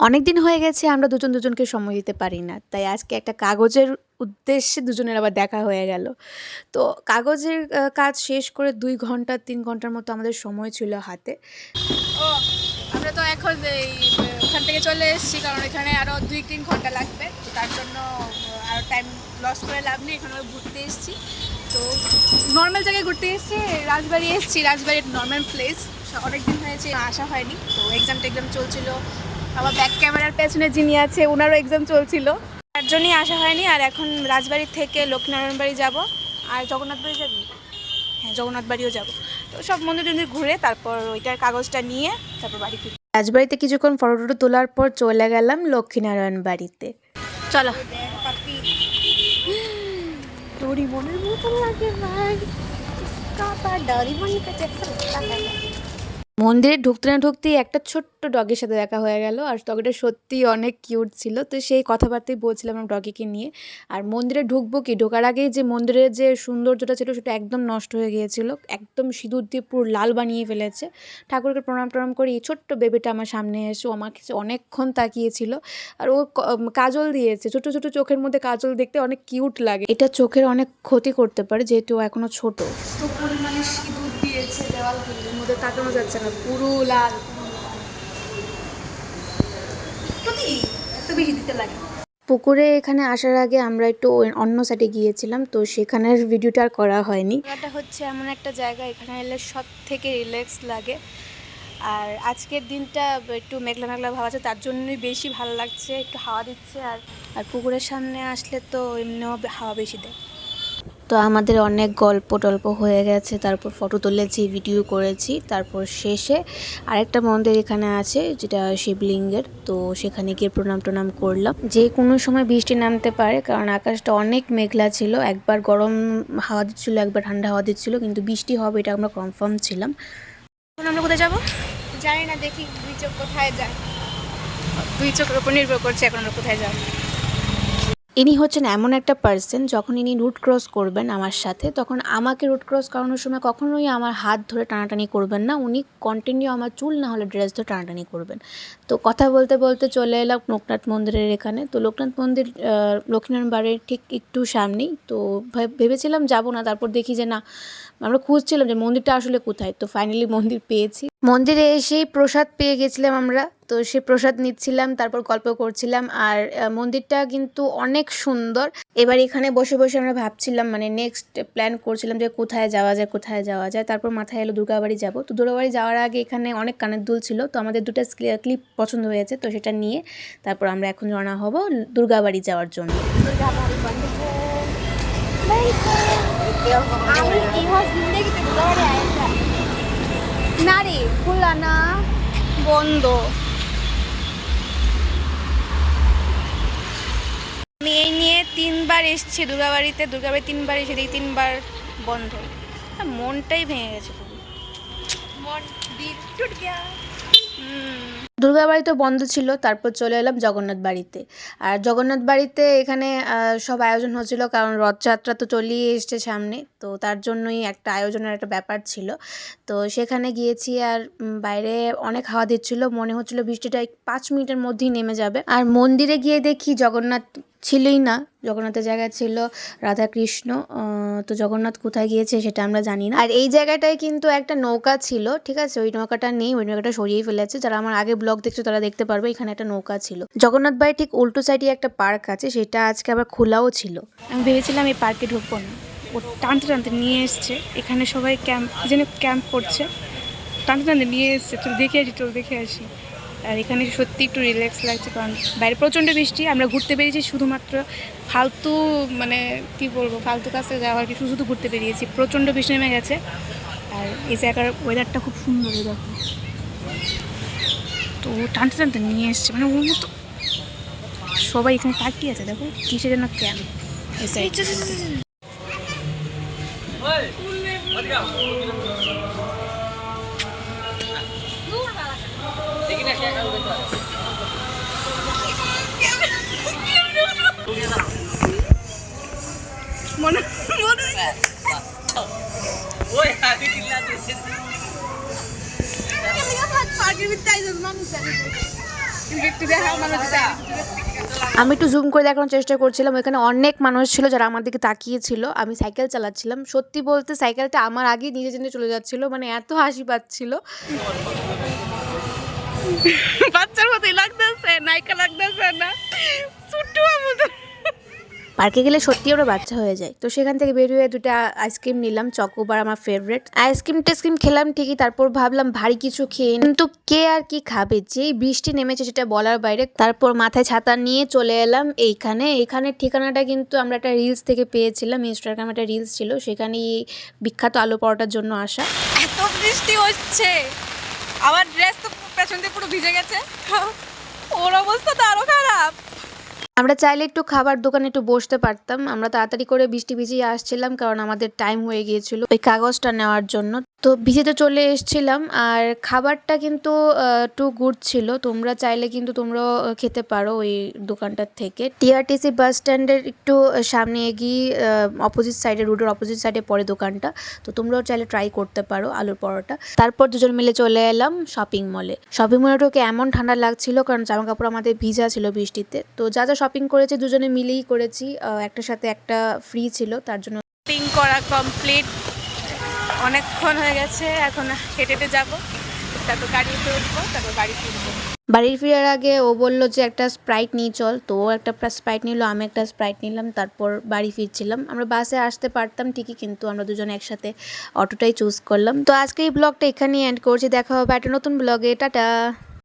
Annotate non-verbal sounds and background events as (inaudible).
অনেক দিন হয়ে গেছে, আমরা দুজন দুজনকে সময় দিতে পারি না। তাই আজকে একটা কাগজের উদ্দেশ্যে দুজনের আবার দেখা হয়ে গেল। তো কাগজের কাজ শেষ করে দুই ঘণ্টা, তিন ঘণ্টার মতো আমাদের সময় ছিল হাতে। আমরা তো এখন এই ওখান থেকে চলে এসেছি, কারণ এখানে আরও দুই, তিন ঘণ্টা লাগবে। তো তার জন্য আরও টাইম লস করে লাভ নেই, এখানে ঘুরতে এসেছি। তো নর্মাল জায়গায় ঘুরতে এসেছি, রাজবাড়ি এসেছি, রাজবাড়ির নর্মাল প্লেস অনেক দিন হয়েছে, আসা হয়নি। তো এক্সাম টেক্সাম চলছিল আবার ব্যাক ক্যামেরার পেছনে যিনি আছে ওনারও এক্সাম চলছিল। তার জন্যই আসা হয়নি আর এখন রাজবাড়ির থেকে লক্ষ্মীনারায়ণ বাড়ি যাব আর জগন্নাথ বাড়ি যাবি? হ্যাঁ জগন্নাথ বাড়িও যাব। তো সব মন্দির টন্দির ঘুরে তারপর ওইটার কাগজটা নিয়ে তারপর বাড়ি ফিরি রাজবাড়িতে কিছুক্ষণ ফটো টটো তোলার পর চলে গেলাম লক্ষ্মীনারায়ণ বাড়িতে চলো ডরিমনের মতো লাগে ভাই। কাপা ডরিমনের কাছে মন্দিরে ঢুকতে না ঢুকতেই একটা ছোট্ট ডগের সাথে দেখা হয়ে গেল। আর ডগিটা সত্যিই অনেক কিউট ছিল। তো সেই কথাবার্তাই বলছিলাম আমার ডগিকে নিয়ে। আর মন্দিরে ঢুকবো কি? ঢোকার আগেই যে মন্দিরের যে সৌন্দর্যটা ছিল, সেটা একদম নষ্ট হয়ে গিয়েছিল। একদম সিঁদুর দিয়ে পুরো লাল বানিয়ে ফেলেছে। ঠাকুরকে প্রণাম টনাম করে এই ছোট্ট বেবিটা আমার সামনে এসে আমার কাছে অনেকক্ষণ তাকিয়েছিল। আর ও কাজল দিয়েছে। ছোট ছোট চোখের মধ্যে কাজল দেখতে অনেক কিউট লাগে। এটা চোখের অনেক ক্ষতি করতে পারে, যেহেতু ও এখনও ছোট। পরিমাণে সিঁদুর মধ্যে তাকানো যাচ্ছে না পুরো লাল। এত বেশি দিতে লাগে। পুকুরে এখানে আসার আগে আমরা একটু অন্য সাইডে গিয়েছিলাম তো সেখানের ভিডিওটা আর করা হয়নি। এটা হচ্ছে এমন একটা জায়গা এখানে এলে সব থেকে রিল্যাক্স লাগে। আর আজকের দিনটা একটু মেঘলা মেঘলা ভাব আছে তার জন্যই বেশি ভালো লাগছে একটু হাওয়া দিচ্ছে আর আর পুকুরের সামনে আসলে তো এমনিও হাওয়া বেশি দেয়। তো আমাদের অনেক গল্প টল্প হয়ে গেছে। তারপর ফটো তুলেছি ভিডিও করেছি, তারপর শেষে আরেকটা মন্দির এখানে আছে, যেটা শিবলিঙ্গের। তো সেখানে গিয়ে প্রণাম টনাম করলাম। যে কোনো সময় বৃষ্টি নামতে পারে, কারণ আকাশটা অনেক মেঘলা ছিল। একবার গরম হাওয়া দিচ্ছিল, একবার ঠান্ডা হাওয়া দিচ্ছিল, কিন্তু বৃষ্টি হবে এটা আমরা কনফার্ম ছিলাম। এখন আমরা কোথায় যাব? জানি না, দেখি দুই চোখ কোথায় যায়। দুই চোখের উপর নির্ভর করছে এখন আমরা কোথায় যাব। ইনি হচ্ছেন এমন একটা পার্সন যখন ইনি রুট ক্রস করবেন আমার সাথে, তখন আমাকে রুট ক্রস করানোর সময় কখনোই আমার হাত ধরে টানাটানি করবেন না। উনি কন্টিনিউ আমার চুল না হলে ড্রেস ধরে টানাটানি করবেন। তো কথা বলতে বলতে চলে এলাম লোকনাথ মন্দিরের এখানে। তো লোকনাথ মন্দির লক্ষ্মীনারায়ণ বাড়ির ঠিক একটু সামনেই। তো ভেবেছিলাম যাব না, তারপর দেখি যে না আমরা খুঁজছিলাম যে মন্দিরটা আসলে কোথায়, তো ফাইনালি মন্দির পেয়েছি। মন্দিরে এসেই প্রসাদ পেয়ে গেছিলাম আমরা, তো সে প্রসাদ নিচ্ছিলাম, তারপর গল্প করছিলাম, আর মন্দিরটা কিন্তু অনেক সুন্দর। এবার এখানে বসে বসে আমরা ভাবছিলাম মানে নেক্সট প্ল্যান করছিলাম যে কোথায় যাওয়া যায়, কোথায় যাওয়া যায়। তারপর মাথায় এলো দুর্গাবাড়ি যাব। তো দুর্গাবাড়ি যাওয়ার আগে এখানে অনেক কানের দুল ছিল, তো আমাদের দুটো ক্লিপ পছন্দ হয়েছে, তো সেটা নিয়ে তারপর আমরা এখন রওনা হব দুর্গাবাড়ি যাওয়ার জন্য। আমি না রে খোলা না বন্ধ। আমি এই নিয়ে তিনবার এসেছি দুর্গাবাড়িতে দুর্গাবাড়ি তিনবার এসে দেখি তিনবার বন্ধ। মনটাই ভেঙে গেছে মন দিল টুট বাড়ি তো বন্ধ ছিল, তারপর চলে এলাম জগন্নাথ বাড়িতে। আর জগন্নাথ বাড়িতে এখানে সব আয়োজন হচ্ছিল, কারণ রথযাত্রা তো চলেই এসছে সামনে, তো তার জন্যই একটা আয়োজনের একটা ব্যাপার ছিল। তো সেখানে গিয়েছি আর বাইরে অনেক হাওয়া দিচ্ছিল, মনে হচ্ছিল বৃষ্টিটা পাঁচ মিনিটের মধ্যেই নেমে যাবে। আর মন্দিরে গিয়ে দেখি জগন্নাথ ছিলই না, জগন্নাথের জায়গায় ছিল রাধা কৃষ্ণ তো জগন্নাথ কোথায় গিয়েছে সেটা আমরা জানি না। আর এই জায়গাটায় কিন্তু একটা নৌকা ছিল, ঠিক আছে? ওই নৌকাটা নেই, ওই নৌকাটা সরিয়ে ফেলেছে। যারা আমার আগে ব্লগ দেখছ তারা দেখতে পারবে, এখানে একটা নৌকা ছিল। জগন্নাথ বাড়ির ঠিক উল্টো সাইডে একটা পার্ক আছে, সেটা আজকে আবার খোলাও ছিল। আমি ভেবেছিলাম এই পার্কে ঢুকবো না। ও টানতে টানতে নিয়ে এসছে, এখানে সবাই ক্যাম্প যেন ক্যাম্প করছে। টানতে টানতে নিয়ে এসছে চল দেখে আসি চল দেখে আসি। আর এখানে সত্যি একটু রিল্যাক্স লাগছে কারণ বাইরে প্রচণ্ড বৃষ্টি, আমরা ঘুরতে বেরিয়েছি শুধুমাত্র ফালতু মানে কি বলব, ফালতু কাছে যাওয়ার কিছু শুধু ঘুরতে বেরিয়েছি, প্রচণ্ড বৃষ্টি নেমে গেছে। আর এই জায়গার ওয়েদারটা খুব সুন্দর দেখো। তো টানতে টানতে নিয়ে এসছে মানে ওর মতো সবাই এখানে তাকিয়ে আছে, দেখো কিসের জন্য ক্যাম্প এই মনে মনে আমি একটু জুম করে দেখানোর চেষ্টা করছিলাম। ওখানে অনেক মানুষ ছিল যারা আমার দিকে তাকিয়েছিল। আমি সাইকেল চালাচ্ছিলাম। সত্যি বলতে সাইকেলটা আমার আগেই নিজে জেনে চলে যাচ্ছিল। মানে এত হাসি পাচ্ছিল। (laughs) বাচ্চার মতোই লাগতেছে নায়িকা লাগতেছে না। ছোট্ট মতো পার্কে গেলে সত্যি ওরা বাচ্চা হয়ে যায়। তো সেখান থেকে বের হয়ে দুটো আইসক্রিম নিলাম চকোবার আমার ফেভারিট আইসক্রিম টেস্ক্রিম খেলাম ঠিকই তারপর ভাবলাম ভারী কিছু খেয়ে। কিন্তু কে আর কি খাবে? যেই বৃষ্টি নেমেছে সেটা বলার বাইরে। তারপর মাথায় ছাতা নিয়ে চলে এলাম এইখানে। এইখানের ঠিকানাটা কিন্তু আমরা একটা রিলস থেকে পেয়েছিলাম। ইনস্টাগ্রামে একটা রিলস ছিল। সেখানে এই বিখ্যাত আলু পরোটার জন্য আসা। এত বৃষ্টি হচ্ছে। আমার ড্রেস তো পেছন দিয়ে পুরো ভিজে গেছে। ওর অবস্থা তো খারাপ। আমরা চাইলে একটু খাবার দোকানে একটু বসতে পারতাম। আমরা তাড়াতাড়ি করে বৃষ্টি ভিজিয়ে আসছিলাম, কারণ আমাদের টাইম হয়ে গিয়েছিল ওই কাগজটা নেওয়ার জন্য। তো ভিজেতে চলে এসেছিলাম আর খাবারটা কিন্তু টু গুড ছিল। তোমরা চাইলে কিন্তু তোমরাও খেতে পারো ওই দোকানটার থেকে। টিআরটিসি বাস স্ট্যান্ডের একটু সামনে এগিয়ে অপোজিট সাইডে রোডের অপোজিট সাইডে পড়ে দোকানটা। তো তোমরাও চাইলে ট্রাই করতে পারো আলুর পরোটা। তারপর দুজন মিলে চলে এলাম শপিং মলে শপিং মলে ঢুকে এমন ঠান্ডা লাগছিল কারণ জামা কাপড় আমাদের ভিজা ছিল বৃষ্টিতে। তো যা যা শপিং করেছি দুজনে মিলেই করেছি একটার সাথে একটা ফ্রি ছিল, তার জন্য শপিং করা কমপ্লিট অনেকক্ষণ হয়ে গেছে, এখন হেঁটে হেঁটে যাব। তারপর গাড়িতে উঠবো, তারপর বাড়ি ফিরবো। বাড়ির ফেরার আগে ও বলল যে একটা স্প্রাইট নিয়ে চল। তো ও একটা স্প্রাইট নিল, আমি একটা স্প্রাইট নিলাম, তারপর বাড়ি ফিরছিলাম। আমরা বাসে আসতে পারতাম ঠিকই, কিন্তু আমরা দুজন একসাথে অটোটাই চুজ করলাম। তো আজকে এই ব্লগটা এখানেই এন্ড করছি। দেখা হবে একটা নতুন ব্লগে টাটা!